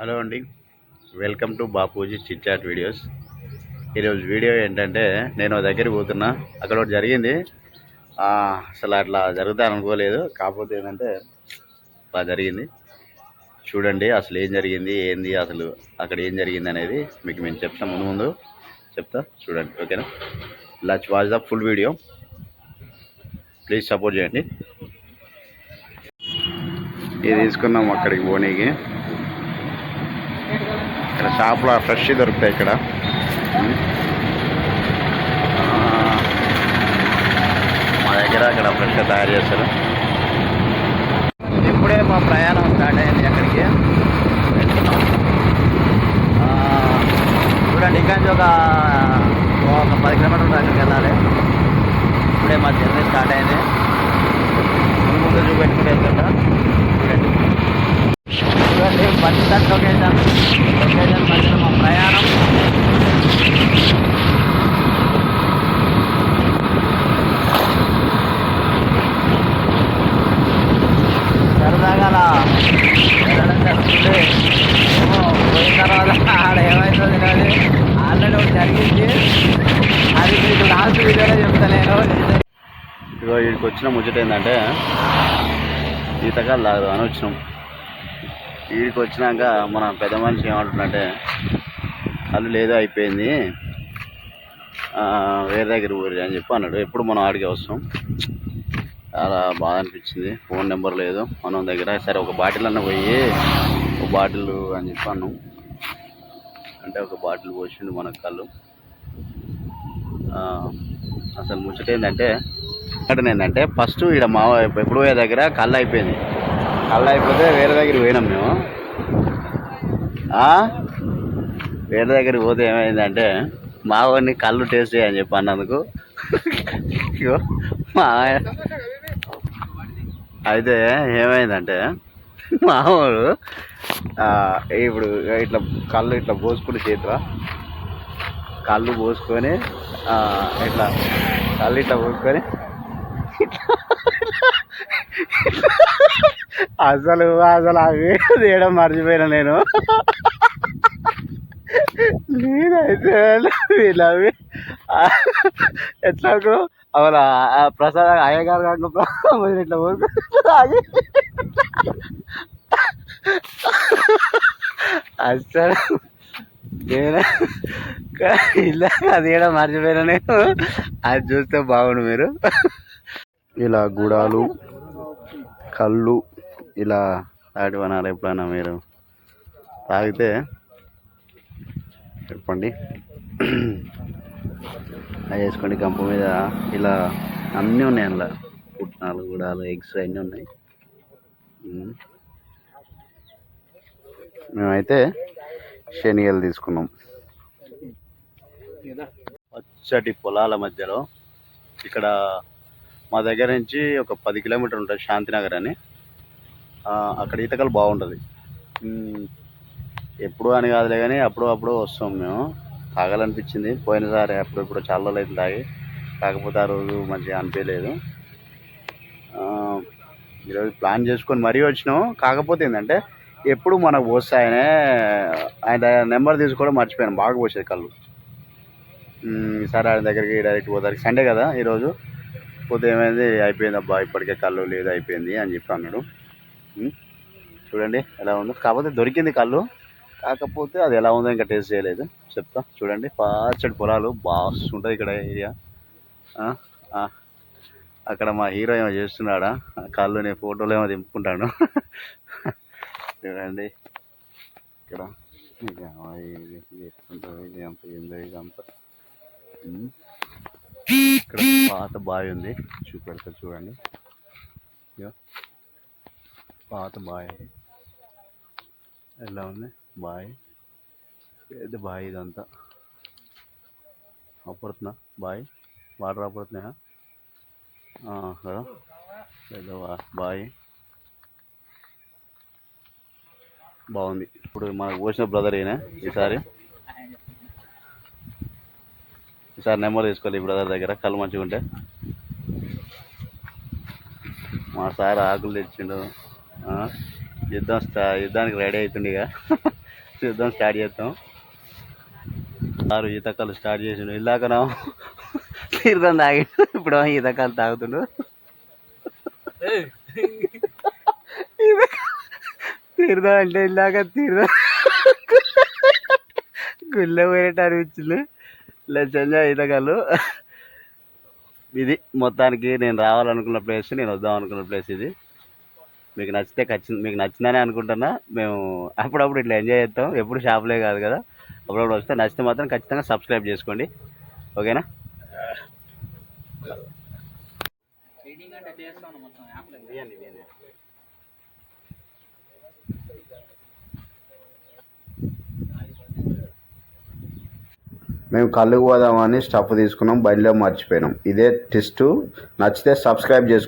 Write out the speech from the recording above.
Hello అండి. Welcome to Bapuji chit chat videos. ఈరోజు video ఏంటంటే నేను దగ్గరికి పోతున్నా. అక్కడ ఒకటి జరిగింది. అసలు అట్లా జరుగుతాను అనుకోలేదు. కాకపోతే ఏంటంటే అలా జరిగింది. చూడండి అసలు ఏం జరిగింది ఏంది అసలు అక్కడ ఏం జరిగింది అనేది మీకు మేము చెప్తాం ముందు ముందు. చెప్తా చూడండి ఓకేనా? Lunch watch the full video please support చేయండి. ఇది తీసుకున్నాం అక్కడికి పోనీకి. ఇక్కడ షాప్లో ఫ్రెష్ దొరుకుతాయి ఇక్కడ. మా దగ్గర అక్కడ ఫ్రెష్గా తయారు చేస్తారు. ఇప్పుడే మా ప్రయాణం స్టార్ట్ అయింది అక్కడికి. చూడండి ఇంకా నుంచి ఒక ఒక పది కిలోమీటర్లు అక్కడికి వెళ్ళాలి. ఇప్పుడే మా జర్నీ స్టార్ట్ అయింది. ముందు చూపెట్టుకుంటే వెళ్తుంటా చూడండి. చూడండి బస్ స్టాండ్ లొకేషన్ లొకేషన్ మధ్యలో మా ప్రయాణం సరదాగా అలా వెళ్ళడం జరుగుతుంది ఏమో పోయిన తర్వాత ఆడ ఏమవుతుంది తెలియదు ఆల్రెడీ ఒకటి జరిగింది. అది మీకు లాస్ట్ వీడియోలో చెప్తలేను ఇదిగో వీడికి వచ్చిన ముచ్చట ఏంటంటే ఈతకాలు తాగదు అని వచ్చినాం. వీడికి వచ్చినాక మన పెద్ద మనిషి ఏమంటున్నట్టే అల్లు లేదో అయిపోయింది. వేరే దగ్గర ఊరి అని చెప్పి అన్నాడు. ఎప్పుడు మనం ఆడికి వస్తాం. చాలా బాధ అనిపించింది. ఫోన్ నెంబర్ లేదు. మనం దగ్గర సరే ఒక బాటిల్ అన్న పోయి ఒక బాటిల్ అని చెప్పి అన్నాం. అంటే ఒక బాటిల్ పోసిండు మనకు కళ్ళు. అసలు ముచ్చట ఏంటంటే ఇక్కడ ఏంటంటే ఫస్ట్ ఇక్కడ మా ఎప్పుడు పోయే దగ్గర కళ్ళు అయిపోయింది. కళ్ళు అయిపోతే వేరే దగ్గరికి పోయినాం మేము. వేరే దగ్గరికి పోతే ఏమైందంటే మా వాడిని కళ్ళు టేస్ట్ చేయని చెప్పి అన్నందుకు. మా అయితే ఏమైందంటే మామూలు. ఇప్పుడు ఇట్లా కళ్ళు ఇట్లా పోసుకుని చేతిలో? కళ్ళు పోసుకొని ఇట్లా కళ్ళు ఇట్లా పోసుకొని. అసలు అసలు అవి తీయడం మర్చిపోయినా నేను. నేనైతే వీళ్ళవి ఎట్లా అవునా ఆ ప్రసాద్ అయ్యగారు కాక ఇట్లా పోసుకొని అసలు నేను ఇలా అది కూడా మర్చిపోయినా నేను. అది చూస్తే బాగుండు మీరు. ఇలా గుడాలు కళ్ళు ఇలా తాటివనాలు ఎప్పుడైనా మీరు తాగితే చెప్పండి. అవి వేసుకోండి గంప మీద ఇలా అన్నీ ఉన్నాయి అందులో. పుట్నాలు గుడాలు ఎగ్స్ అన్నీ ఉన్నాయి. మేమైతే శనిగలు తీసుకున్నాం. పచ్చటి పొలాల మధ్యలో ఇక్కడ మా దగ్గర నుంచి ఒక పది కిలోమీటర్ ఉంటుంది శాంతినగర్ అని. అక్కడ ఈతకలు బాగుంటుంది. ఎప్పుడు అని కాదులే కానీ అప్పుడు అప్పుడు వస్తాం మేము. తాగాలనిపించింది. పోయినసారి అప్పుడు ఇప్పుడు చాలా రోజులు అయితే తాగి. కాకపోతే ఆ రోజు మంచిగా అనిపించలేదు. ఈరోజు ప్లాన్ చేసుకొని మరీ వచ్చినాం. కాకపోతే ఏంటంటే ఎప్పుడు మనకు పోస్తే ఆయనే ఆయన నెంబర్ తీసుకోవడం మర్చిపోయాను. బాగా పోసేది కళ్ళు. ఈసారి ఆయన దగ్గరికి డైరెక్ట్ పోతారు. సండే కదా ఈరోజు. పోతే ఏమైంది? అయిపోయింది అబ్బా ఇప్పటికే కళ్ళు లేదు అయిపోయింది అని చెప్పి అన్నాడు. చూడండి ఎలా ఉందో. కాకపోతే దొరికింది కళ్ళు. కాకపోతే అది ఎలా ఉందో ఇంకా టేస్ట్ చేయలేదు. చెప్తా చూడండి. పచ్చడి పొలాలు బాగుంటుంది ఇక్కడ ఏరియా. అక్కడ మా హీరో ఏమో చేస్తున్నాడా? ఆ నేను ఫోటోలు ఏమో దింపుకుంటాను చూడండి. ఇక్కడ. ఇది ఇది అంత ఏందో ఇదంతా ఇక్కడ పాత బావి ఉంది. చూపెడతా చూడండి. పాత బావి. ఎలా ఉంది? బాయ్. పెద్ద బాయ్ ఇదంతా? అప్పుడుతున్నా బాయ్. వాటర్ అప్పుడుతున్నాయా కదా పెద్ద బాయ్. బాగుంది. ఇప్పుడు మనకు పోసిన బ్రదర్ ఈయన ఈసారి. ఈసారి నెంబర్ తీసుకోవాలి ఈ బ్రదర్ దగ్గర కళ్ళు మంచిగా ఉంటే. మా సార్ ఆకులు తెచ్చిండు. యుద్ధం స్టా యుద్ధానికి రెడీ అవుతుండే ఇక. చూద్దాం స్టార్ట్ చేద్దాం. సారు ఈతకాలు స్టార్ట్ చేసిండు. ఇలాకనా తీర్థం తాగిండు. ఇప్పుడు ఈతకాలు తాగుతుండు. తీర్థం అంటే ఇలాగ తీర్థం. గుళ్ళ పోయేట అనిపించింది. లచ్చంగా ఈతకాలు. ఇది మొత్తానికి నేను రావాలనుకున్న ప్లేస్ నేను వద్దాం అనుకున్న ప్లేస్ ఇది. మీకు నచ్చితే ఖచ్చితంగా మీకు నచ్చిందని అనుకుంటున్నా. మేము అప్పుడప్పుడు ఇట్లా ఎంజాయ్ చేస్తాం. ఎప్పుడు షాప్లే కాదు కదా. అప్పుడప్పుడు వస్తే నచ్చితే మాత్రం ఖచ్చితంగా సబ్స్క్రైబ్ చేసుకోండి. ఓకేనా? మేము కళ్ళు పోదామని స్టఫ్ తీసుకున్నాం. బండిలో మర్చిపోయినాం. ఇదే టెస్ట్ నచ్చితే సబ్స్క్రైబ్ చేసుకో